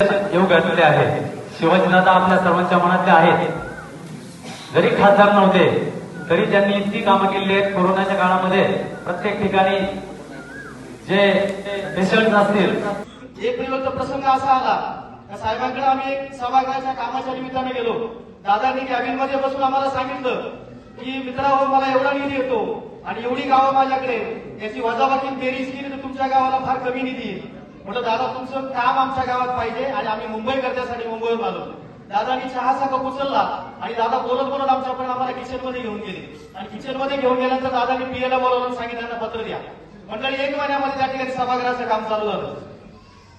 येऊ घातलेले आहे शिवाजीदादा आपल्या सर्वांच्या मनातले आहेत. जरी खासदार नव्हते तरी त्यांनी इतकी कामं केली आहेत कोरोनाच्या काळामध्ये. प्रत्येक ठिकाणी जे पेशंट असतील. एक दिवसचा प्रसंग असा आला. का साहेबांकडे आम्ही एक सभागृहाच्या कामाच्या निमित्ताने गेलो. दादांनी कॅबिनमध्ये बसून आम्हाला सांगितलं की मित्रांनो मला एवढा निधी येतो आणि एवढी गावं माझ्याकडे याची वजाबाकी बेरीज केली तर तुमच्या गावाला फार कमी निधी येईल म्हटलं दादा तुमचं काम आमच्या गावात पाहिजे आणि आम्ही मुंबई करण्यासाठी मुंबईवर आलो. दादानी चहाचा कप उचलला आणि दादा बोलत बोलत आमच्याकडे आम्हाला किचनमध्ये घेऊन गेले. आणि किचनमध्ये घेऊन गेल्यानंतर दादानी पीएला बोलावलं सांगितलं पत्र द्या. मंडळी एक महिन्यामध्ये त्या ठिकाणी सभागृहाचं काम चालू झालं.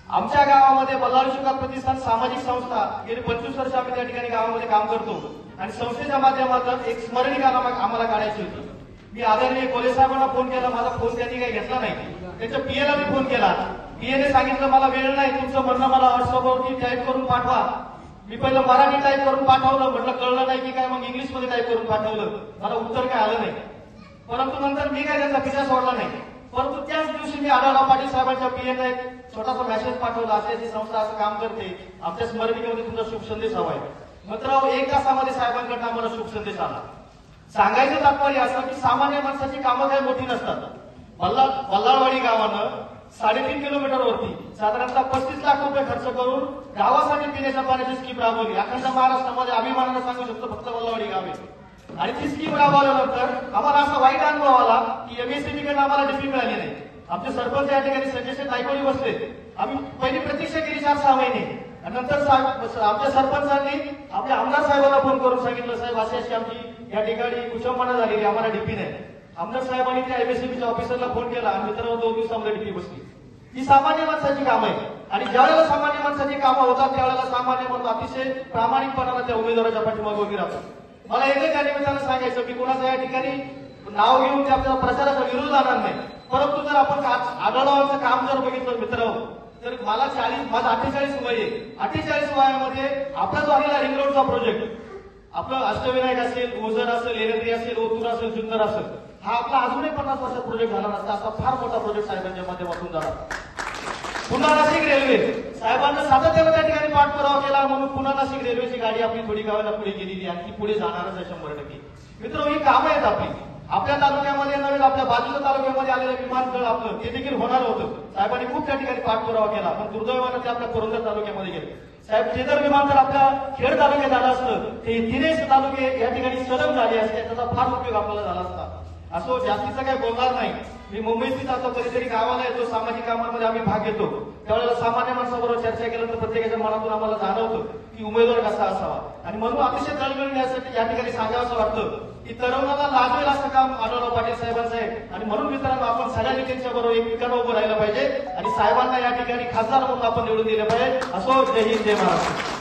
आमच्या गावामध्ये बल्लाळ शुका प्रतिष्ठान सामाजिक संस्था गेली पंचवीस वर्ष आम्ही त्या ठिकाणी गावामध्ये काम करतो. आणि संस्थेच्या माध्यमातून एक स्मरणिका आम्हाला काढायची होती. मी आदरणीय कोले साहेबांना फोन केला माझा फोन त्यांनी काही घेतला नाही. त्याच्या पीएला मी फोन केला. पीएने सांगितलं मला वेळ नाही तुमचं म्हणणं मला व्हॉट्सअपवरती टाईप करून पाठवा. मी पहिलं मराठी टाईप करून पाठवलं म्हटलं कळलं नाही की काय? मग इंग्लिशमध्ये टाईप करून पाठवलं. मला उत्तर काय आलं नाही. परंतु नंतर मी काय त्यांचा पिछा सोडला नाही. परंतु त्याच दिवशी मी आढळराव पाटील साहेबांच्या पीएने एक छोटासा मेसेज पाठवला अशी अशी संस्था असं काम करते. आमच्या स्मरणिकेमध्ये तुमचा शुभ संदेश आहे. मात्र एक तासामध्ये साहेबांकडनं आम्हाला शुभ संदेश आला. सांगायचं तात्पर्य असं की सामान्य माणसाची कामं काही मोठी नसतात. बल्ला बल्लाळवाडी गावानं साडेतीन किलोमीटर वरती साधारणतः पस्तीस लाख रुपये खर्च करून गावासाठी पिण्याच्या पाण्याची स्कीम राबवली. अखंड महाराष्ट्रामध्ये अभिमानानं सांगू शकतो फक्त बल्लावाडी गावे आणि ती स्कीम राबवल्यानंतर आम्हाला असा वाईट अनुभव आला की एमएससीबीकडे आम्हाला डिपी मिळाली नाही. आमचे सरपंच या ठिकाणी सजेशन शेठ बसले. आम्ही पहिली प्रतीक्षा केली चार सहा महिने. नंतर साहेब- आमच्या सरपंचांनी आपल्या आमदार साहेबांना फोन करून सांगितलं साहेब अशी अशी आमची या ठिकाणी कुशंपणा झालेली आम्हाला डीपी नाही. आमदार साहेबांनी त्या एमएससीबीच्या ऑफिसरला फोन केला आणि मित्र दोन दिवसामध्ये डीपी बसली. ही सामान्य माणसाची कामं आहे आणि ज्यावेळेला सामान्य माणसाची कामं होतात त्यावेळेला सामान्य माणूस अतिशय प्रामाणिकपणाला त्या उमेदवाराच्या पाठीमागे उभी राहतात. मला एकच त्या निमित्तानं सांगायचं की कोणाचं या ठिकाणी नाव घेऊन ते आपल्याला प्रचाराचा विरोध जाणार नाही. परंतु जर आपण का- काम जर बघितलं मित्र तर मला चाळीस माझं अठ्ठेचाळीस वय आहे. अठ्ठेचाळीस वयामध्ये आपला जो आलेला रिंग रोडचा प्रोजेक्ट आपलं अष्टविनायक असेल ओझर असेल एरंद्री असेल ओतूर असेल सुंदर असेल हा आपला अजूनही पन्नास वर्षात प्रोजेक्ट झाला नसता. असा फार मोठा प्रोजेक्ट साहेबांच्या माध्यमातून झाला. पुन्हा नाशिक रेल्वे साहेबांना सातत्यानं त्या ठिकाणी पाठपुरावा केला म्हणून पुन्हा नाशिक रेल्वेची गाडी आपली थोडी गावाला पुढे गेलेली आणि ती पुढे जाणारच आहे शंभर टक्के. मित्र ही कामं आहेत आपली. आपल्या तालुक्यामध्ये नव्हे आपल्या बाजूच्या तालुक्यामध्ये आलेलं विमानतळ आपलं ते देखील होणार होतं. साहेबांनी खूप त्या ठिकाणी पाठपुरावा केला. पण दुर्दैवानं ते आपल्या पुरंदर तालुक्यामध्ये गेले. साहेब ते जर विमानतळ आपल्या खेड तालुक्यात आलं असतं ते तिनेच तालुके या ठिकाणी सलग झाले असते. त्याचा फार उपयोग आपल्याला झाला असता. असो जास्तीचा काही बोलणार नाही. मी मुंबईतच जातो कधीतरी गावाला येतो सामाजिक कामांमध्ये आम्ही भाग घेतो. त्यावेळेला सामान्य माणसाबरोबर चर्चा केल्यानंतर प्रत्येकाच्या मनातून आम्हाला जाणवतं की उमेदवार कसा असावा. आणि म्हणून अतिशय तळमळीने यासाठी या ठिकाणी सांगावं वाटतं की तरुणाला लाजवेल असं काम आढळराव पाटील साहेबांचं आहे. आणि म्हणून मित्रांनो आपण सगळ्या नेत्यांच्या बरोबर एकमेकांना उभं राहिलं पाहिजे. आणि साहेबांना या ठिकाणी खासदार म्हणून आपण निवडून दिले पाहिजे. असो जय हिंद जय महाराष्ट्र.